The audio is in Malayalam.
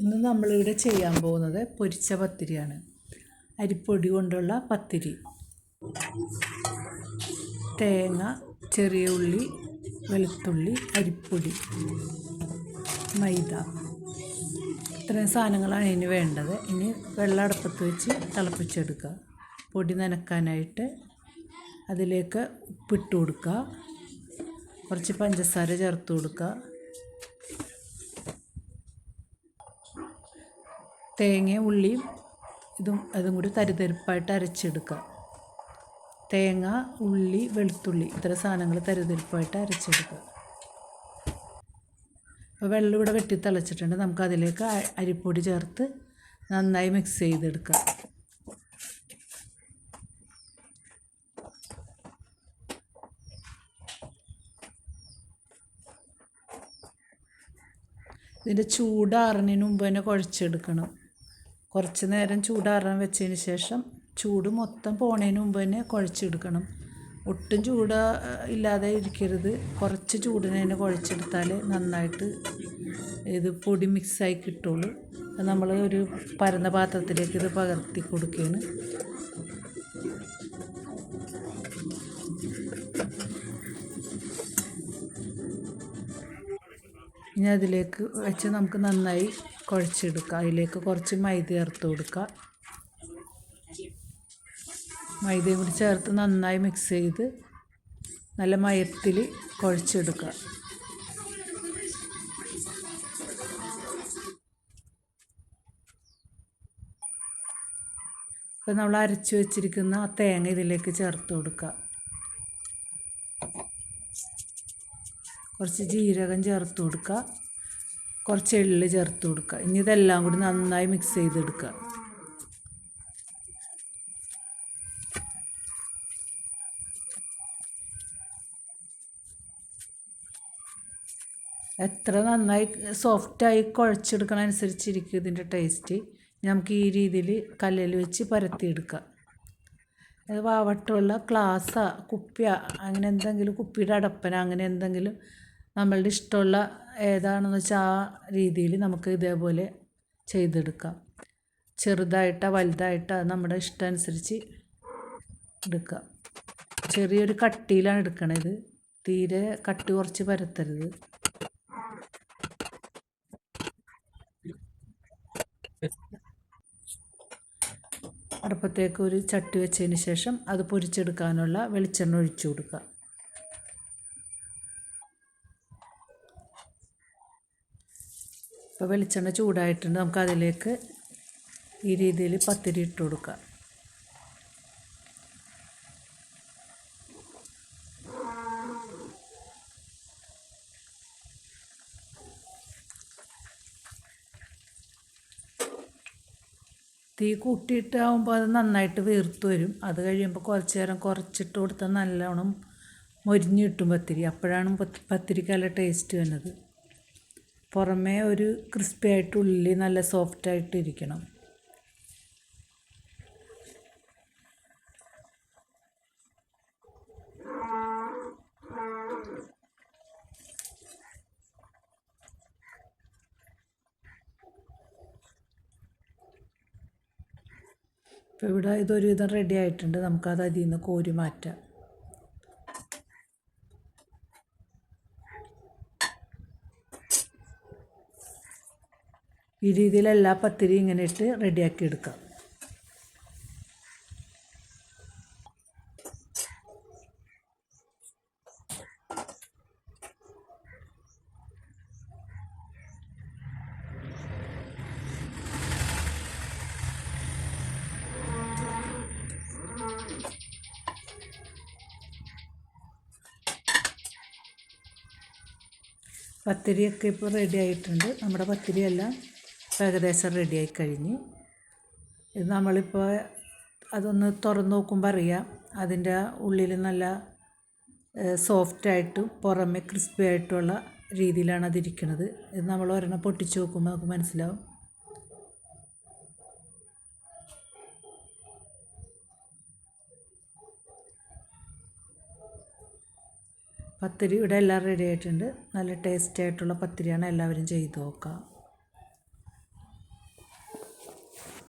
ഇന്ന് നമ്മളിവിടെ ചെയ്യാൻ പോകുന്നത് പൊരിച്ച പത്തിരിയാണ്. അരിപ്പൊടി കൊണ്ടുള്ള പത്തിരി. തേങ്ങ ചെറിയ ഉള്ളി വെളുത്തുള്ളി അരിപ്പൊടി മൈദ. ഇത്രയും സാധനങ്ങളാണ് ഇനി വേണ്ടത്. ഇനി വെള്ളം അടുപ്പത്ത് വെച്ച് തിളപ്പിച്ചെടുക്കുക. പൊടി നനക്കാനായിട്ട് അതിലേക്ക് ഉപ്പിട്ട് കൊടുക്കുക. കുറച്ച് പഞ്ചസാര ചേർത്ത് കൊടുക്കുക. തേങ്ങയും ഉള്ളിയും ഇതും അതും കൂടി തരിതരിപ്പായിട്ട് അരച്ചെടുക്കുക. തേങ്ങ ഉള്ളി വെളുത്തുള്ളി ഇത്ര സാധനങ്ങൾ തരിതരിപ്പായിട്ട് അരച്ചെടുക്കുക. അപ്പോൾ വെള്ളം ഇവിടെ വെട്ടി തിളച്ചിട്ടുണ്ട്. നമുക്ക് അതിലേക്ക് അരിപ്പൊടി ചേർത്ത് നന്നായി മിക്സ് ചെയ്തെടുക്കുക. ഇതിന്റെ ചൂടാറിനു മുമ്പ് തന്നെ കുഴച്ചെടുക്കണം. കുറച്ച് നേരം ചൂടാറാൻ വെച്ചതിന് ശേഷം ചൂട് മൊത്തം പോണതിന് മുമ്പ് തന്നെ കുഴച്ചെടുക്കണം. ഒട്ടും ചൂട് ഇല്ലാതെ ഇരിക്കരുത്. കുറച്ച് ചൂടിന് തന്നെ കുഴച്ചെടുത്താൽ നന്നായിട്ട് ഇത് പൊടി മിക്സായി കിട്ടുള്ളൂ. അപ്പം നമ്മൾ ഒരു പരന്ന പാത്രത്തിലേക്ക് ഇത് പകർത്തി കൊടുക്കുകയാണ്. ഇനി അതിലേക്ക് വെച്ച് നമുക്ക് നന്നായി കുഴച്ചെടുക്കാം അതിലേക്ക് കുറച്ച് മൈദ ചേർത്ത് കൊടുക്കുക. മൈദയും കൂടി ചേർത്ത് നന്നായി മിക്സ് ചെയ്ത് നല്ല മയത്തിൽ കുഴച്ചെടുക്കുക. ഇപ്പം നമ്മൾ അരച്ച് വെച്ചിരിക്കുന്ന ആ തേങ്ങ ഇതിലേക്ക് ചേർത്ത് കൊടുക്കുക. കുറച്ച് ജീരകം ചേർത്ത് കൊടുക്കുക. കുറച്ച് എള്ള് ചേർത്ത് കൊടുക്കുക. ഇനി ഇതെല്ലാം കൂടി നന്നായി മിക്സ് ചെയ്തെടുക്കുക. എത്ര നന്നായി സോഫ്റ്റായി കുഴച്ചെടുക്കണ അനുസരിച്ചിരിക്കും ഇതിന്റെ ടേസ്റ്റ് നമുക്ക് ഈ രീതിയിൽ കല്ലിൽ വെച്ച് പരത്തിയെടുക്കാം. അത് വാവട്ടമുള്ള ഗ്ലാസ്സാ കുപ്പിയ അങ്ങനെ എന്തെങ്കിലും കുപ്പിയുടെ അടപ്പന അങ്ങനെ എന്തെങ്കിലും നമ്മളുടെ ഇഷ്ടമുള്ള ഏതാണെന്ന് വെച്ചാൽ ആ രീതിയിൽ നമുക്ക് ഇതേപോലെ ചെയ്തെടുക്കാം. ചെറുതായിട്ടാ വലുതായിട്ടോ നമ്മുടെ ഇഷ്ടം അനുസരിച്ച് എടുക്കാം ചെറിയൊരു കട്ടിയിലാണ് എടുക്കണത്. തീരെ കട്ടി കുറച്ച് പരത്തരുത്. അടുപ്പത്തേക്ക് ഒരു ചട്ടി വെച്ചതിന് ശേഷം അത് പൊരിച്ചെടുക്കാനുള്ള വെളിച്ചെണ്ണ ഒഴിച്ചു കൊടുക്കുക. ഇപ്പോൾ വെളിച്ചെണ്ണ ചൂടായിട്ടുണ്ട്. നമുക്ക് അതിലേക്ക് ഈ രീതിയിൽ പത്തിരി ഇട്ട് കൊടുക്കാം. തീ കൂട്ടിയിട്ടാകുമ്പോൾ അത് നന്നായിട്ട് വീർത്ത് വരും. അത് കഴിയുമ്പോൾ കുറച്ച് നേരം കുറച്ചിട്ട് കൊടുത്താൽ നല്ലോണം മൊരിഞ്ഞ് കിട്ടും പത്തിരി. അപ്പോഴാണ് പത്തിരിക്കല്ല ടേസ്റ്റ് വരുന്നത് പുറമേ ഒരു ക്രിസ്പി ആയിട്ട് ഉള്ളി നല്ല സോഫ്റ്റ് ആയിട്ട് ഇരിക്കണം. ഇപ്പോൾ ഇവിടെ ഇതൊരുവിധം റെഡി ആയിട്ടുണ്ട്. നമുക്കത് അതിൽ നിന്ന് കോരി മാറ്റാം. ഈ രീതിയിൽ എല്ലാ പത്തിരി ഇങ്ങനെ ഇട്ട് റെഡിയാക്കി എടുക്കാം. പത്തിരിയൊക്കെ ഇപ്പോൾ റെഡി ആയിട്ടുണ്ട്. നമ്മുടെ പത്തിരിയെല്ലാം ഏകദേശം റെഡി ആയി കഴിഞ്ഞ് ഇത് നമ്മളിപ്പോൾ അതൊന്ന് തുറന്ന് നോക്കുമ്പോൾ അറിയാം. അതിന്റെ ഉള്ളിൽ നല്ല സോഫ്റ്റായിട്ടും പുറമെ ക്രിസ്പി ആയിട്ടുള്ള രീതിയിലാണ് അതിരിക്കുന്നത് ഇത് നമ്മൾ ഒരെണ്ണം പൊട്ടിച്ച് നോക്കുമ്പോൾ നമുക്ക് മനസ്സിലാവും. പത്തിരി ഇവിടെ എല്ലാം റെഡി ആയിട്ടുണ്ട്. നല്ല ടേസ്റ്റി ആയിട്ടുള്ള പത്തിരിയാണ് എല്ലാവരും ചെയ്ത് നോക്കുക.